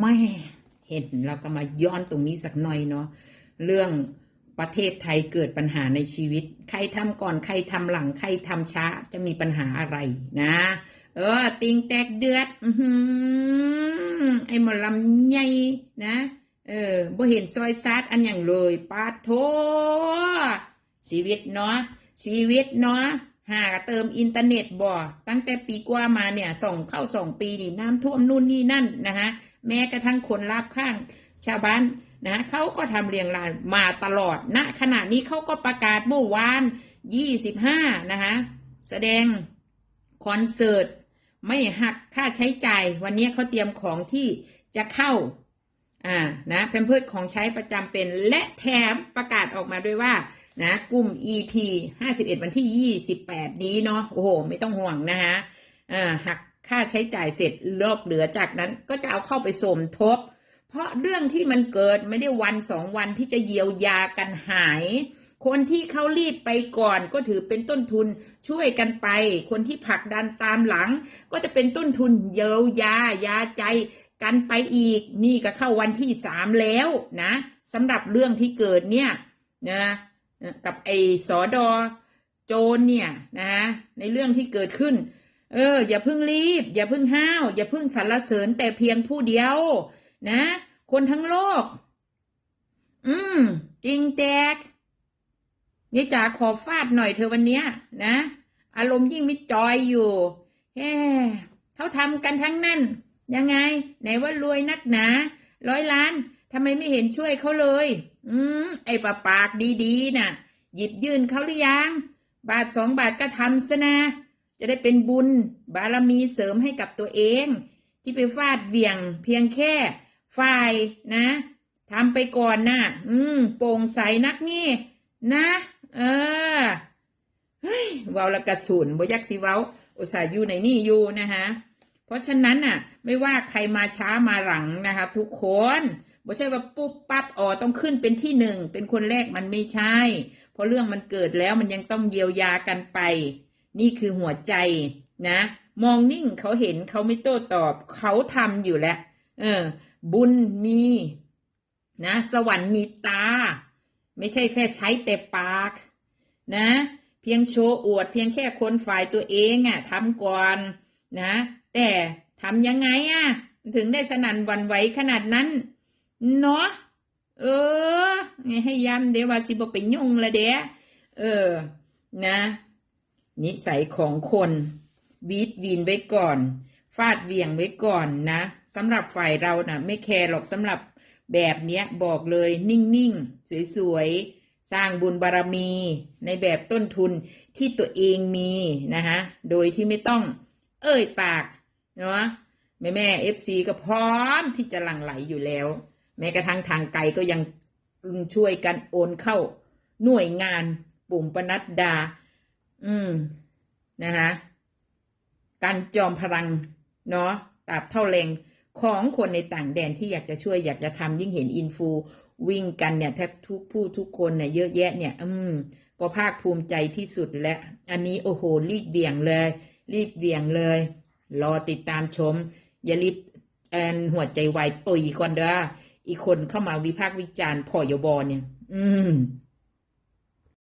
ไม่เห็นเราก็มาย้อนตรงนี้สักหน่อยเนาะเรื่องประเทศไทยเกิดปัญหาในชีวิต ใครทำก่อนใครทำหลังใครทำช้าจะมีปัญหาอะไรนะ เออ ติงแตกเดือดอือไอ้หมอลำใหญ่นะ เออบ่เห็นซอยซัดอันอย่างเลยปาโทชีวิตเนาะชีวิตเนาะหากเติมอินเทอร์เน็ตบ่ตั้งแต่ปีกว่ามาเนี่ยส่งเข้าสองปีนี่น้ำท่วมนู่นนี่นั่นนะฮะ แม้กระทั่งคนรอบข้างชาวบ้านนะเขาก็ทำเรียงรายมาตลอดณขณะนี้เขาก็ประกาศเมื่อวาน 25 นะคะแสดงคอนเสิร์ตไม่หักค่าใช้จ่าย วันนี้เขาเตรียมของที่จะเข้าอ่านะเพมเพิร์ของใช้ประจำเป็นและแถมประกาศออกมาด้วยว่านะกลุ่ม EP 51 วันที่ 28 นี้เนาะโอ้โห ไม่ต้องห่วงนะคะอ่าหัก ค่าใช้จ่ายเสร็จลอกเหลือจากนั้นก็จะเอาเข้าไปสมทบ เพราะเรื่องที่มันเกิดไม่ได้วันสองวันที่จะเยียวยากันหาย คนที่เขารีบไปก่อนก็ถือเป็นต้นทุนช่วยกันไป คนที่ผลักดันตามหลัง ก็จะเป็นต้นทุนเยียวยายาใจกันไปอีกนี่ก็เข้าวันที่สามแล้วนะสำหรับเรื่องที่เกิดเนี่ยนะกับไอ้สอดอโจรเนี่ยนะในเรื่องที่เกิดขึ้น เออ อย่าเพิ่งรีบ อย่าเพิ่งห้าว อย่าเพิ่งสรรเสริญแต่เพียงผู้เดียว นะ คนทั้งโลก อืม จริงแตกนี่จ๋าขอฟาดหน่อยเธอวันเนี้ย นะ อารมณ์ยิ่งไม่จอยอยู่แฮ่เขาทำกันทั้งนั้น ยังไง ไหนว่ารวยนักหนา ร้อยล้านทำไมไม่เห็นช่วยเขาเลย อืม ไอ้ปากปากดีๆน่ะ หยิบยื่นเขาหรือยัง บาทสองบาทก็ทำซะนะ จะได้เป็นบุญบารมีเสริมให้กับตัวเอง ที่ไปฟาดเวียง เพียงแค่ฝ่ายนะทำไปก่อนนะอืมโปร่งใสนักนี่ นะ เออเฮ้ยเว้าละกระสุนบ่ยักสิเว้าอุตส่าห์อยู่ในนี่อยู่นะคะเพราะฉะนั้นน่ะ ไม่ว่าใครมาช้ามาหลังนะคะ ทุกคนบ่ใช่ว่าปุ๊บปั๊บอ๋อต้องขึ้นเป็นที่หนึ่งเป็นคนแรกมันไม่ใช่ เพราะเรื่องมันเกิดแล้วมันยังต้องเยียวยากันไป นี่คือหัวใจนะ มองนิ่งเขาเห็นเขาไม่โต้ตอบ เขาทำอยู่แล้วเออ บุญมีนะ สวรรค์มีตา ไม่ใช่แค่ใช้แต่ปาก นะ เพียงโชว์อวด เพียงแค่คนฝ่ายตัวเองอะ่ะทำก่อนนะ แต่ทำยังไงอะ่ะ ถึงได้สนั่นวันไหวขนาดนั้น เนาะเออ ให้ย้ำเดี๋ยวว่าสิบไปยุ่งละเด้เออ นะ นิสัยของคนวีดวีนไว้ก่อน ฟาดเวียงไว้ก่อนนะสำหรับฝ่ายเรานะ่ะ ไม่แคร์หรอกสำหรับแบบเนี้ยบอกเลยนิ่งๆ สวยๆ สร้างบุญบารมี ในแบบต้นทุนที่ตัวเองมีนะคะโดยที่ไม่ต้องเอ้ยปากเนาะแม่แม่เอฟซีก็พร้อมที่จะหลั่งไหลอยู่แล้ว แม้กระทั่งทางไกลก็ยังช่วยกันโอนเข้าหน่วยงานปุ่มปนัดดา อืมนะคะการจอมพลังเนาะตราบเท่าแรงของคนในต่างแดนที่อยากจะช่วยอยากจะทำยิ่งเห็นอินฟูวิ่งกันเนี่ยแทบทุกผู้ทุกคนเนี่ยเยอะแยะเนี่ย อืม ก็ภาคภูมิใจที่สุดและอันนี้โอ้โห รีบเบี่ยงเลย รีบเบี่ยงเลย รอติดตามชม อย่ารีบแอนหัวใจไวตุยก่อนเด้ออีกคนเข้ามาวิพากษ์วิจารณ์พอยบอเนี่ย อืม